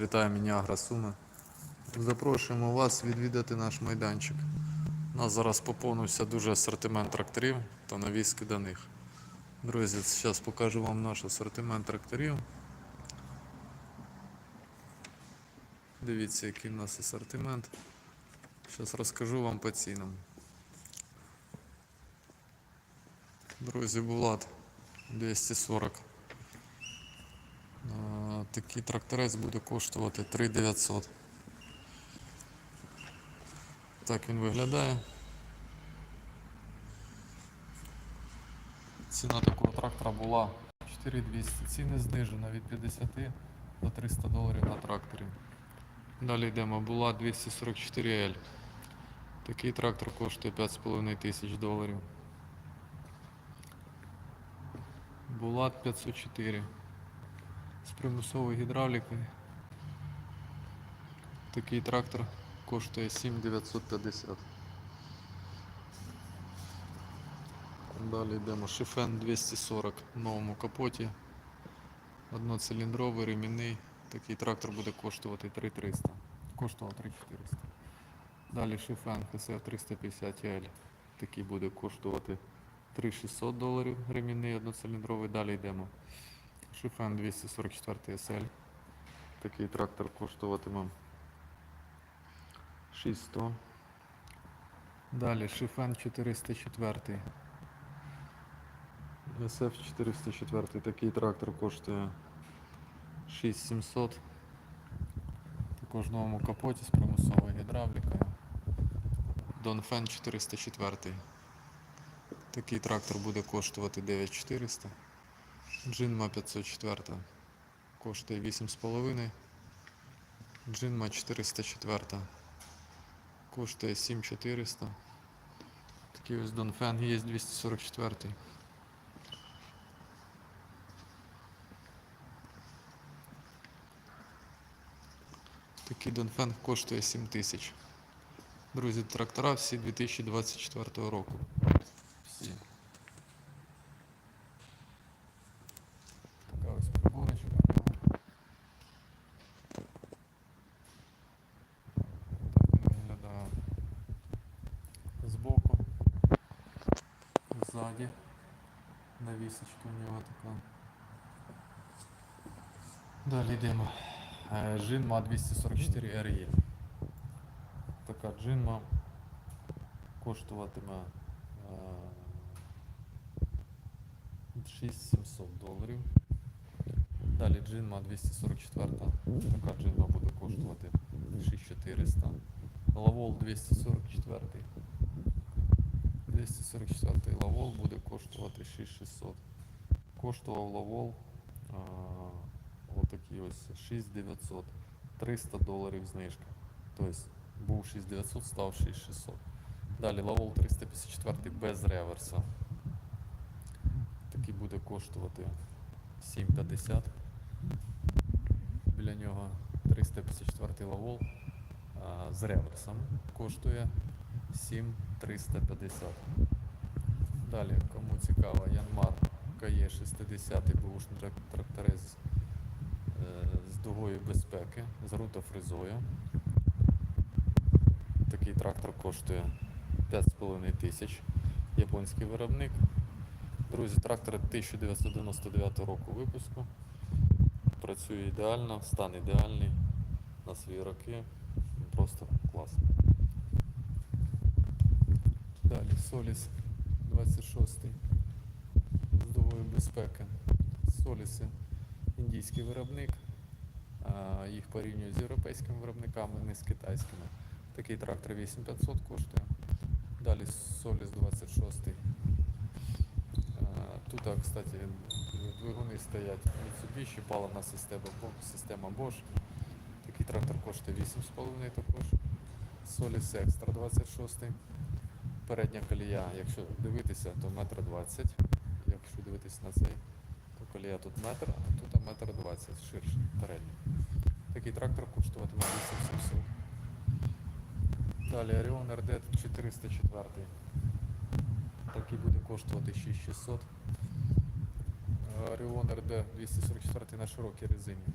Вітаю мене Агра Суми. Запрошуємо вас відвідати наш майданчик. У нас зараз поповнився дуже асортимент тракторів та до них. Друзі, зараз покажу вам наш асортимент тракторів. Дивіться, який в нас асортимент. Зараз розкажу вам по цінам. Друзі, Булат 240. Такий тракторець буде коштувати 3900. Так він виглядає. Ціна такого трактора була 4200. Ціни знижено від 50 до 300 доларів на тракторі. Далі йдемо. Була 244L. Такий трактор коштує 5,5 тисяч доларів. Булат 504 з примусовою гідравлікою. Такий трактор коштує 7950. Далі йдемо шифен 240 в новому капоті. Одноциліндровий, ремінний. Такий трактор буде коштувати 3300. Коштував 3400. Далі шифен HSF 350 l Такий буде коштувати 3600 доларів ремінний одноциліндровий. Далі йдемо. Шифен 244 SL. Такий трактор коштуватиме 600. Далі шифен 404. SF 404. Такий трактор коштує 6700. Також в новому капоті з примусовою гідравлікою. Донфен 404. Такий трактор буде коштувати 9400. Джинма 504 коштує 8,5. Джинма 404 коштує 7400. Такий ось Донфен є 244. Такий Донфен коштує 7000. Друзі, трактора всі 2024 року. Всі. Така ось приборочка. Так він виглядає збоку, ззаді. Навісочка у нього така. Далі йдемо. Е, Джинма 244 RE. Така джинма коштуватиме е, 6700 доларів. Далі джинма 244. Така джинма буде коштувати 6400. Лавол 244. 244 лавол буде коштувати 6600. Коштував лавол отакий ось 6900. 300 доларів знижка. Тобто був 6900, став 6600. Далі лавол 354 без реверса. Такий буде коштувати 7,50. Біля нього 354 лавол з реверсом коштує 7,350. Далі, кому цікаво, Янмар КЕ 60 бушний трак- тракторець з дугою безпеки, з рутофрезою. Такий трактор коштує 5,5 тисяч. Японський виробник. Друзі, трактор 1999 року випуску. Працює ідеально, стан ідеальний на свої роки. Просто клас. Далі Соліс 26 з дугою безпеки. Соліси індійський виробник. Їх порівнюють з європейськими виробниками, не з китайськими. Такий трактор 8500 коштує. Далі Соліс 26. А, Тут, кстати, двигуни стоять Mitsubishi, паливна система, система Bosch. Такий трактор коштує 8,5 також. Соліс Extra 26. Передня колія, якщо дивитися, то метр 20. Якщо дивитися на цей, то колія тут метр, а тут метр 20 ширше передня. Такий трактор коштуватиме 8700. Далі Orion RD 404. Такий буде коштувати 6600. Orion RD 244 на широкій резині.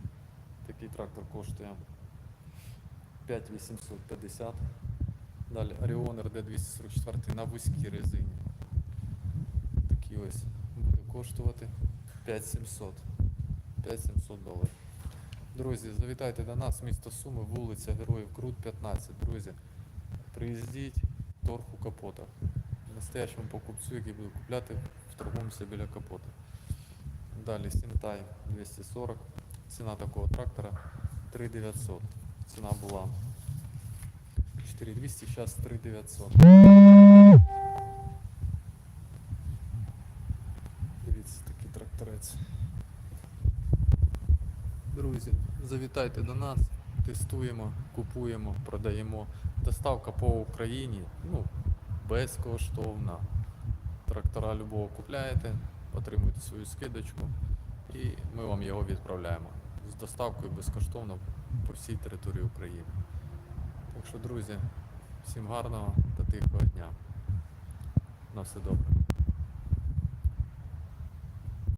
Такий трактор коштує 5850. Далі Orioner D244 на вузькій резині. Такий ось буде коштувати 5700. 5700 доларів. Друзі, завітайте до нас, місто Суми, вулиця Героїв Крут 15. Друзі, приїздіть, торг у капотах. Настоящому покупцю, який буде купляти, вторгуємося біля капота. Далі Сінтай 240. Ціна такого трактора 3900. Ціна була 4200, зараз 3900. Дивіться, такий тракторець. Друзі, завітайте до нас, тестуємо, купуємо, продаємо. Доставка по Україні, ну, безкоштовна. Трактора любого купляєте, отримуєте свою скидочку і ми вам його відправляємо з доставкою безкоштовно по всій території України. Так що, друзі, всім гарного та тихого дня. На все добре.